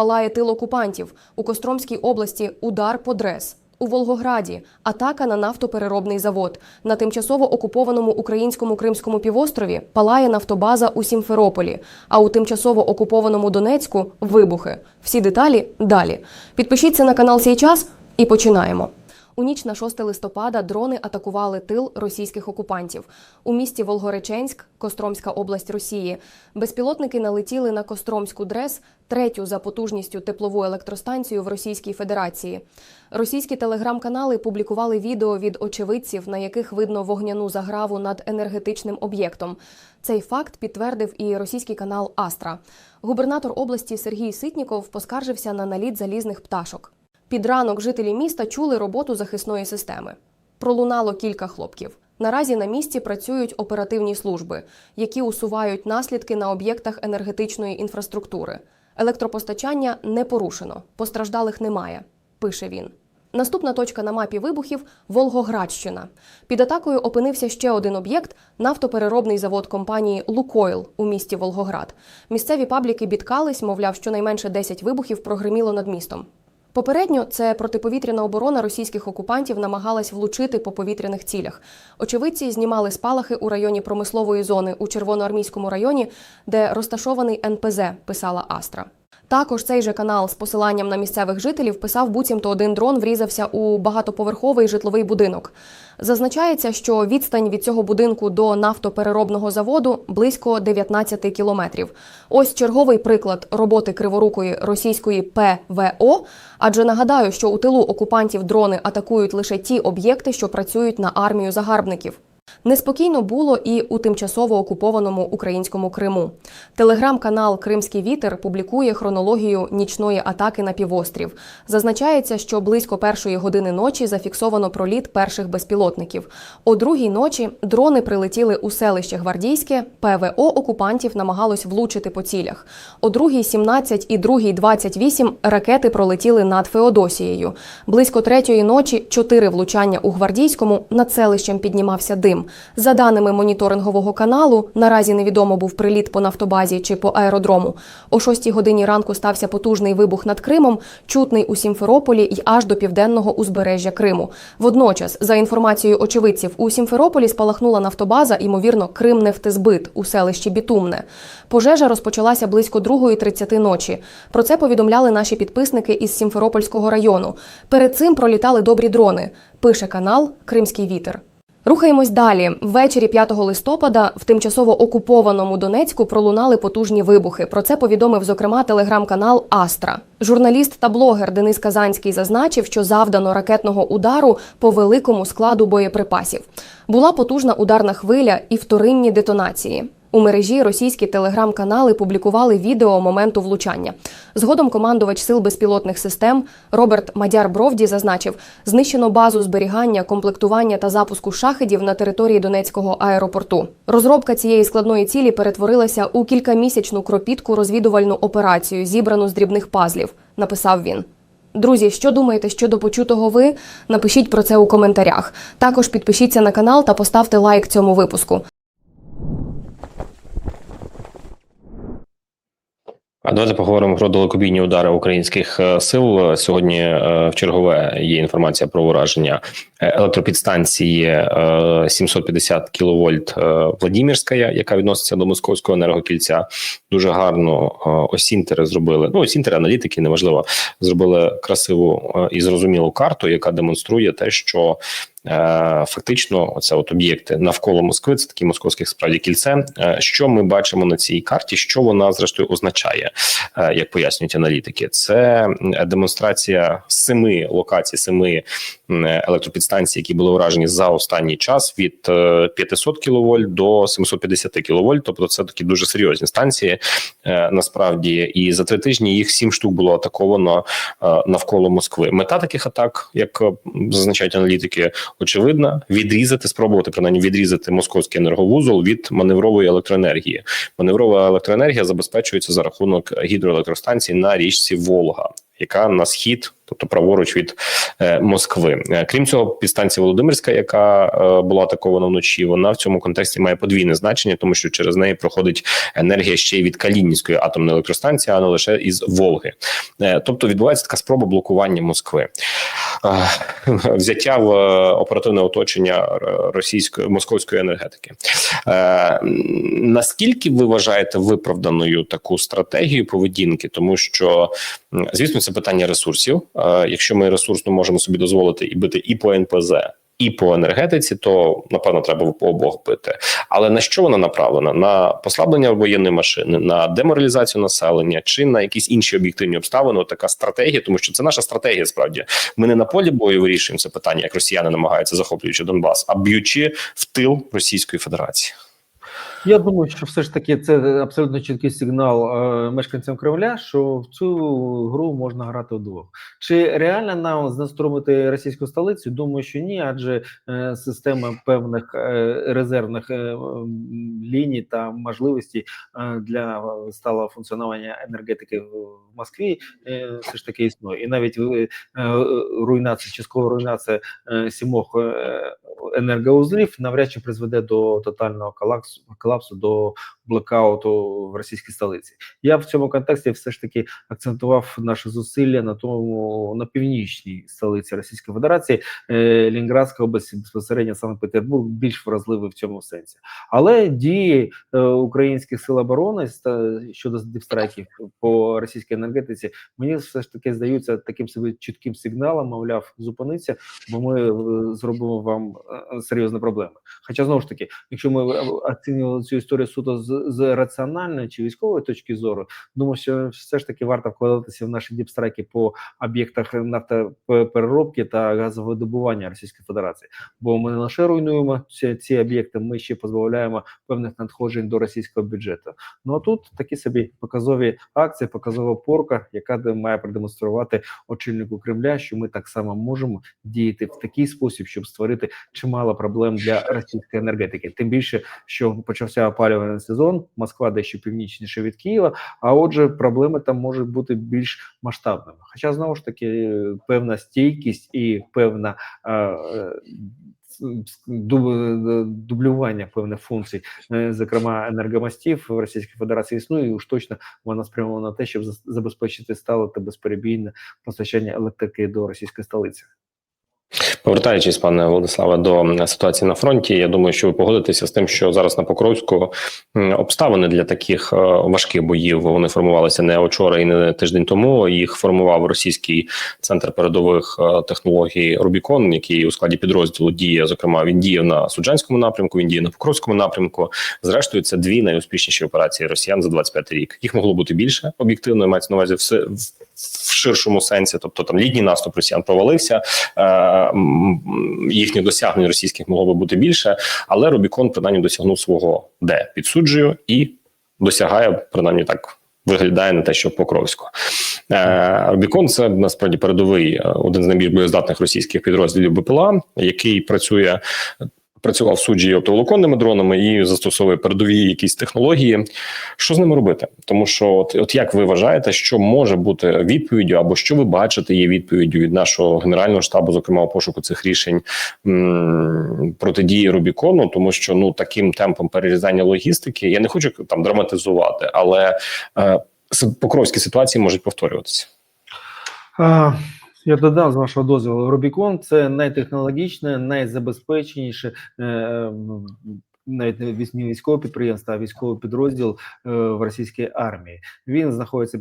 палає тил окупантів. У Костромській області удар по дрес. У Волгограді атака на нафтопереробний завод. На тимчасово окупованому українському Кримському півострові палає нафтобаза у Сімферополі, а у тимчасово окупованому Донецьку вибухи. Всі деталі далі. Підпишіться на канал «Сій час» і починаємо. У ніч на 6 листопада дрони атакували тил російських окупантів. У місті Волгореченськ, Костромська область Росії, безпілотники налетіли на Костромську дрес, третю за потужністю теплову електростанцію в Російській Федерації. Російські телеграм-канали публікували відео від очевидців, на яких видно вогняну заграву над енергетичним об'єктом. Цей факт підтвердив і російський канал Астра. Губернатор області Сергій Ситніков поскаржився на наліт залізних пташок. Під ранок жителі міста чули роботу захисної системи. Пролунало кілька хлопків. Наразі на місці працюють оперативні служби, які усувають наслідки на об'єктах енергетичної інфраструктури. Електропостачання не порушено, постраждалих немає, пише він. Наступна точка на мапі вибухів Волгоградщина. Під атакою опинився ще один об'єкт нафтопереробний завод компанії Лукойл у місті Волгоград. Місцеві пабліки бідкались, мовляв, щонайменше 10 вибухів прогриміло над містом. Попередньо це протиповітряна оборона російських окупантів намагалась влучити по повітряних цілях. Очевидці знімали спалахи у районі промислової зони у Червоноармійському районі, де розташований НПЗ, писала Астра. Також цей же канал з посиланням на місцевих жителів писав, буцімто один дрон врізався у багатоповерховий житловий будинок. Зазначається, що відстань від цього будинку до нафтопереробного заводу близько 19 кілометрів. Ось черговий приклад роботи криворукої російської ПВО. Адже нагадаю, що у тилу окупантів дрони атакують лише ті об'єкти, що працюють на армію загарбників. Неспокійно було і у тимчасово окупованому українському Криму. Телеграм-канал Кримський вітер публікує хронологію нічної атаки на півострів. Зазначається, що близько першої години ночі зафіксовано проліт перших безпілотників. О другій ночі дрони прилетіли у селище Гвардійське. ПВО окупантів намагалось влучити по цілях. О другій 17 і другій 28 ракети пролетіли над Феодосією. Близько третьої ночі чотири влучання у Гвардійському над селищем піднімався дим. За даними моніторингового каналу, наразі невідомо був приліт по нафтобазі чи по аеродрому. О 6 годині ранку стався потужний вибух над Кримом, чутний у Сімферополі й аж до південного узбережжя Криму. Водночас, за інформацією очевидців, у Сімферополі спалахнула нафтобаза, ймовірно, Кримнефтезбит у селищі Бітумне. Пожежа розпочалася близько 2.30 ночі. Про це повідомляли наші підписники із Сімферопольського району. Перед цим пролітали добрі дрони. Пише канал Кримський вітер. Рухаємось далі. Ввечері 5 листопада в тимчасово окупованому Донецьку пролунали потужні вибухи. Про це повідомив зокрема телеграм-канал Астра. Журналіст та блогер Денис Казанський зазначив, що завдано ракетного удару по великому складу боєприпасів. Була потужна ударна хвиля і вторинні детонації. У мережі російські телеграм-канали публікували відео моменту влучання. Згодом командувач сил безпілотних систем Роберт Мадяр Бровді зазначив, знищено базу зберігання, комплектування та запуску шахедів на території Донецького аеропорту. Розробка цієї складної цілі перетворилася у кількамісячну кропітку розвідувальну операцію, зібрану з дрібних пазлів. Написав він. Друзі, що думаєте щодо почутого ви? Напишіть про це у коментарях. Також підпишіться на канал та поставте лайк цьому випуску. А давайте поговоримо про далекобійні удари українських е, сил. Сьогодні е, в чергове є інформація про ураження е, електропідстанції е, 750 кВт Владимирська, яка відноситься до московського енергокільця. Дуже гарно осінтери зробили. Ну осінтери, аналітики неважливо, зробили красиву і зрозумілу карту, яка демонструє те, що Фактично, оце от об'єкти навколо Москви, це такі московських справді кільце. Е, Що ми бачимо на цій карті? Що вона зрештою означає, Е, як пояснюють аналітики? Це демонстрація семи локацій, семи електропідстанцій, які були вражені за останній час від е, 500 кВт до 750 кВт. Тобто, це такі дуже серйозні станції. е, Насправді, і за три тижні їх сім штук було атаковано е, навколо Москви. Мета таких атак, як е, зазначають аналітики, очевидна: відрізати, спробувати принаймні відрізати московський енерговузол від маневрової електроенергії. Маневрова електроенергія забезпечується за рахунок гідроелектростанцій на річці Волга. яка на схід, тобто праворуч від е, Москви. Е, Крім цього, підстанція Володимирська, яка е, була атакована вночі, вона в цьому контексті має подвійне значення, тому що через неї проходить енергія ще й від Калінінської атомної електростанції, а не лише із Волги. Е, Тобто відбувається така спроба блокування Москви. Взяття в е, оперативне оточення російської московської енергетики. Е, Наскільки ви вважаєте виправданою таку стратегію поведінки? Тому що звісно, це питання ресурсів. Е, Якщо ми ресурсно можемо собі дозволити і бити і по НПЗ. І по енергетиці, то напевно треба по обох бити. Але на що вона направлена? На послаблення воєнної машини, на деморалізацію населення чи на якісь інші об'єктивні обставини? Така стратегія, тому що це наша стратегія. Справді ми не на полі бою вирішуємо це питання, як росіяни намагаються захоплюючи Донбас, а б'ючи в тил Російської Федерації. Я думаю, що все ж таки це абсолютно чіткий сигнал е, мешканцям Кремля, що в цю гру можна грати вдвох. Чи реально нам знеструмити російську столицю? Думаю, що ні, адже е, система певних е, резервних е, ліній та можливостей е, для сталого функціонування енергетики в в Москві е, все ж таки існує. І навіть е, е, руйнація, часткова руйнація е, сімох е, енергоузлів навряд чи призведе до тотального колапсу, колапсу до блекауту в російській столиці. Я в цьому контексті все ж таки акцентував наші зусилля на тому на північній столиці Російської Федерації, е, Лінградська область, безпосередньо Санкт-Петербург більш вразливий в цьому сенсі. Але дії е, українських сил оборони щодо дипстрайків по російській енергетиці мені все ж таки здаються таким собі чітким сигналом, мовляв, зупиниться, бо ми е, зробимо вам серйозні проблеми. Хоча знову ж таки, якщо ми оцінювали цю історію суто з, з раціональної чи військової точки зору, думаю, що все ж таки варто вкладатися в наші діпстрайки по об'єктах нафтопереробки та газовидобування Російської Федерації. Бо ми не лише руйнуємо ці, ці об'єкти, ми ще позбавляємо певних надходжень до російського бюджету. Ну а тут такі собі показові акції, показова порка, яка має продемонструвати очільнику Кремля, що ми так само можемо діяти в такий спосіб, щоб створити чимало проблем для російської енергетики. Тим більше, що почався опалювальний сезон, Москва дещо північніше від Києва. А отже, проблеми там можуть бути більш масштабними. Хоча знову ж таки е, певна стійкість і певна. е, е, дублювання певних функцій, е, зокрема енергомостів в Російській Федерації існує, і уж точно вона спрямована на те, щоб за- забезпечити стале та безперебійне постачання електрики до російської столиці. Повертаючись, пане Владиславе, до ситуації на фронті, я думаю, що ви погодитеся з тим, що зараз на Покровську обставини для таких е, важких боїв вони формувалися не вчора і не тиждень тому. Їх формував російський центр передових е, технологій Рубікон, який у складі підрозділу діє. Зокрема, він діє на Суджанському напрямку, він діє на Покровському напрямку. Зрештою, це дві найуспішніші операції росіян за 25 рік. Їх могло бути більше об'єктивно, мається на увазі все в, ширшому сенсі. Тобто там літній наступ росіян провалився. Е, їхніх досягнень російських могло би бути більше, але Рубікон принаймні досягнув свого де підсуджую і досягає принаймні так. Виглядає на те, що Покровську Е, Рубікон це насправді передовий е, один з найбільш боєздатних російських підрозділів БПЛА, який працює. Працював в суджі оптоволоконними дронами і застосовує передові якісь технології. Що з ними робити? Тому що, от, от як ви вважаєте, що може бути відповіддю, або що ви бачите є відповіддю від нашого генерального штабу, зокрема у пошуку цих рішень м, протидії Рубікону, тому що ну таким темпом перерізання логістики я не хочу там драматизувати, але е, покровські ситуації можуть повторюватися. Я додам з вашого дозволу. Рубікон це найтехнологічне, найзабезпеченіше. е, Навіть не військ- не військове підприємство, а військовий підрозділ е, в російській армії. Він знаходиться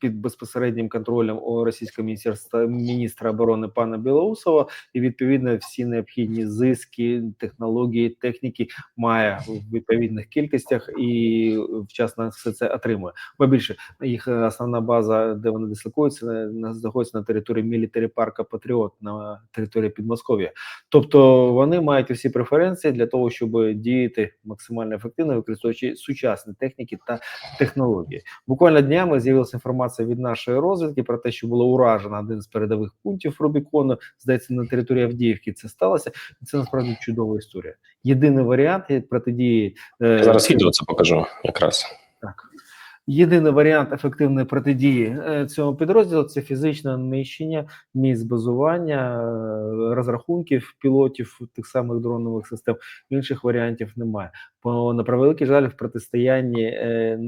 під безпосереднім контролем у російського міністерства міністра оборони пана Білоусова, і відповідно всі необхідні зиски, технології, техніки має в відповідних кількостях і вчасно все це отримує. Бо більше їх основна база, де вони дислокуються, на- на- знаходиться на території мілітарі парка Патріот на території Підмосков'я. Тобто вони мають всі преференції для того, щоб діяти максимально ефективно, використовуючи сучасні техніки та технології. Буквально днями з'явилася інформація від нашої розвідки про те, що було уражено один з передових пунктів Рубікону. Здається, на території Авдіївки це сталося, це насправді чудова історія. Єдиний варіант протидії е, Я зараз відео це покажу якраз. так. Єдиний варіант ефективної протидії е, цьому підрозділу це фізичне нищення місць базування, е, розрахунків пілотів тих самих дронових систем. Інших варіантів немає. На превеликий жаль, в протистоянні е,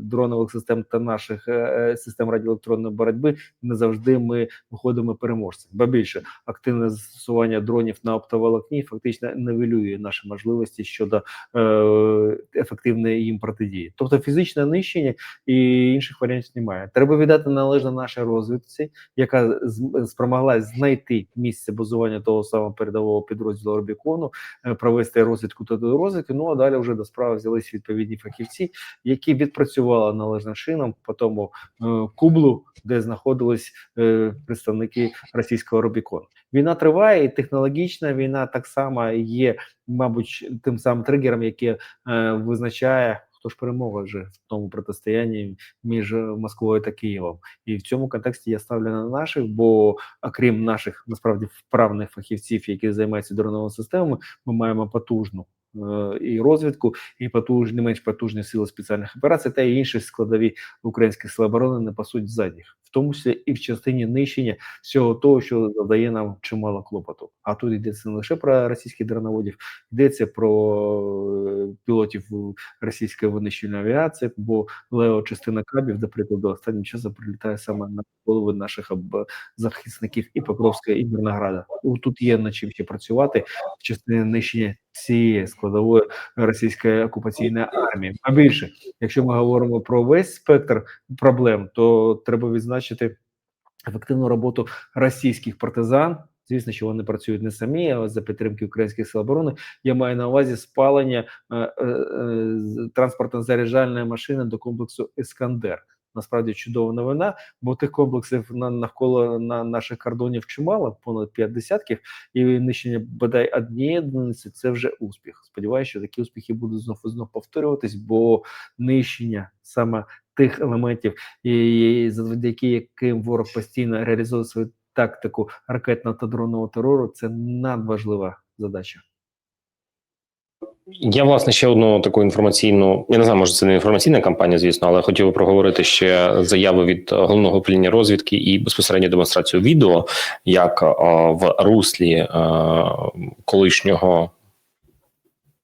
дронових систем та наших е, е, систем радіоелектронної боротьби не завжди ми виходимо переможцем. Ба більше активне застосування дронів на оптоволокні фактично нивелює наші можливості щодо ефективної їм протидії. Тобто фізичне нищення і інших варіантів немає. Треба віддати належне нашій розвідці, яка спромоглась знайти місце базування того самого передового підрозділу Рубікону, е, провести розвідку та розвідки. Ну а далі вже до справи взялись відповідні фахівці, які відпрацювали належним чином по тому е, кублу, де знаходились е, представники російського Рубікону. Війна триває, і технологічна війна так само є, мабуть, тим самим тригером, який е, визначає. Хто ж перемога вже в тому протистоянні між Москвою та Києвом, і в цьому контексті я ставлю на наших, бо окрім наших насправді вправних фахівців, які займаються дроновими системами, ми маємо потужну і розвідку, і потужні, менш потужні сили спеціальних операцій, та інші складові українських сил оборони не пасуть задніх, в тому числі і в частині нищення всього того, що завдає нам чимало клопоту. А тут йдеться не лише про російських дроноводів, йдеться про е, пілотів російської винищувальної авіації, бо Лео частина кабів, до прикладу, останнім часом прилітає саме на голови наших захисників і Покровська, і Мирнограда. Тут є над чим ще працювати в частині нищення цієї складової російської окупаційної армії. А більше, якщо ми говоримо про весь спектр проблем, то треба відзначити ефективну роботу російських партизан. Звісно, що вони працюють не самі, а за підтримки українських сил оборони. Я маю на увазі спалення е, е, е, транспортно-заряджальної машини до комплексу Іскандер. Насправді чудова новина, бо тих комплексів на навколо на наших кордонів чимало, понад п'ять десятків, і нищення бодай однієї одиниці це вже успіх. Сподіваюся, що такі успіхи будуть знов знов повторюватись, бо нищення саме тих елементів, і, завдяки яким ворог постійно реалізує свою тактику ракетного та дронного терору, це надважлива задача. Я власне ще одну таку інформаційну. Я не знаю, може це не інформаційна кампанія, звісно, але хотів би проговорити ще заяви від головного управління розвідки і безпосередньо демонстрацію відео, як о, в руслі о, колишнього.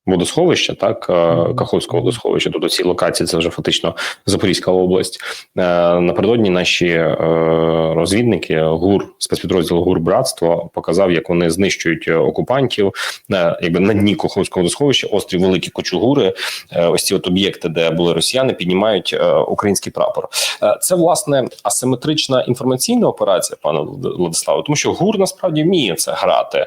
Водосховища, так е, Каховського водосховища, тобто ці локації це вже фактично Запорізька область. Е, Напередодні наші е, розвідники ГУР спецпідрозділ ГУР Братство показав, як вони знищують окупантів якби на дні Каховського водосховища, острів Великі Кочугури. Ось ці от об'єкти, де були росіяни, піднімають український прапор. Це власне асиметрична інформаційна операція, пане Влад- Владиславе, тому що ГУР насправді вміє це грати,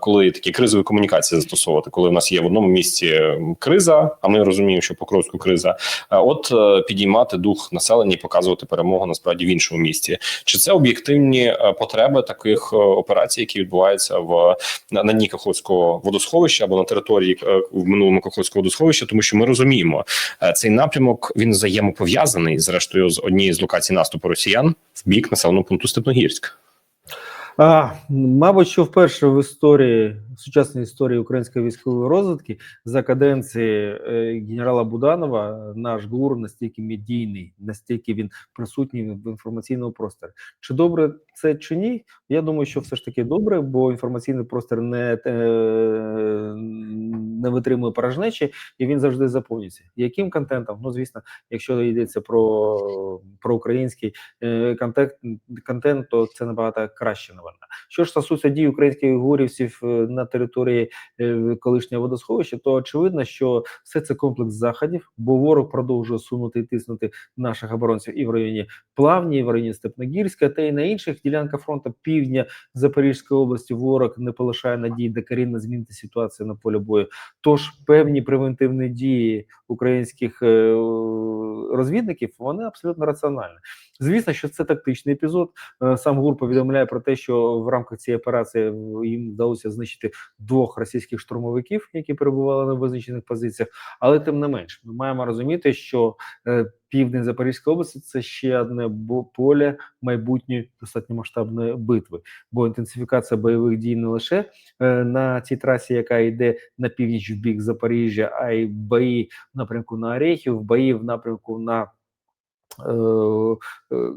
коли такі кризові комунікації застосовувати, коли в нас є в одному місці криза, а ми розуміємо, що Покровську криза. е, От е, підіймати дух населення і показувати перемогу насправді в іншому місці. Чи це об'єктивні е, потреби таких операцій, які відбуваються в на, на дні Каховського водосховища або на території в минулому Каховського водосховища, тому що ми розуміємо, цей напрямок він взаємопов'язаний зрештою з однієї з локацій наступу росіян в бік населеного пункту Степногірськ. А, мабуть, що вперше в історії сучасній історії української військової розвідки за каденції е, генерала Буданова наш ГУР настільки медійний, настільки він присутній в інформаційному просторі. Чи добре це чи ні? Я думаю, що все ж таки добре, бо інформаційний простір не, е, не витримує порожнечі, і він завжди заповнюється. Яким контентом? Ну, звісно, якщо йдеться про, про український е, контент, контент, то це набагато краще новина. Що ж стосується дій українських гурівців на території е, колишнього водосховища, то очевидно, що все це комплекс заходів, бо ворог продовжує сунути і тиснути наших оборонців і в районі Плавні, і в районі Степногірська, та й на інших ділянках фронту півдня Запорізької області. Ворог не полишає надії докорінно змінити ситуацію на полі бою. Тож певні превентивні дії українських е, розвідників вони абсолютно раціональні. Звісно, що це тактичний епізод. Е, Сам ГУР повідомляє про те, що в рамках цієї операції їм вдалося знищити двох російських штурмовиків, які перебували на визначених позиціях. Але тим не менш, ми маємо розуміти, що е, південь Запорізької області це ще одне поле майбутньої достатньо масштабної битви, бо інтенсифікація бойових дій не лише е, на цій трасі, яка йде на північ в бік Запоріжжя, а й бої в напрямку на Орехів, бої в напрямку на е, е,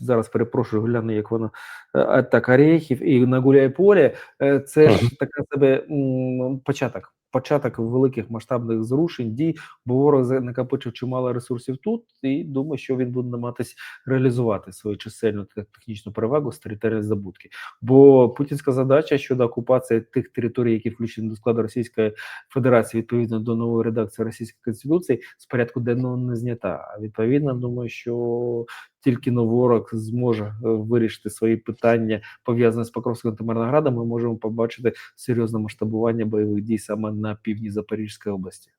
зараз перепрошую, гляну, як воно е, так, Орєхів і на Гуляйполі. Е, Це ж така себе початок. Початок великих масштабних зрушень дій, бо ворог накопичив чимало ресурсів тут, і думаю, що він буде намагатись реалізувати свою чисельну технічну перевагу з територіальної забудки. Бо путінська задача щодо окупації тих територій, які включені до складу Російської Федерації, відповідно до нової редакції Російської Конституції, з порядку денного не знята. А відповідно, думаю, що тільки ворог зможе е, вирішити свої питання пов'язані з Покровським та Мирноградом, ми можемо побачити серйозне масштабування бойових дій саме на півдні Запорізької області.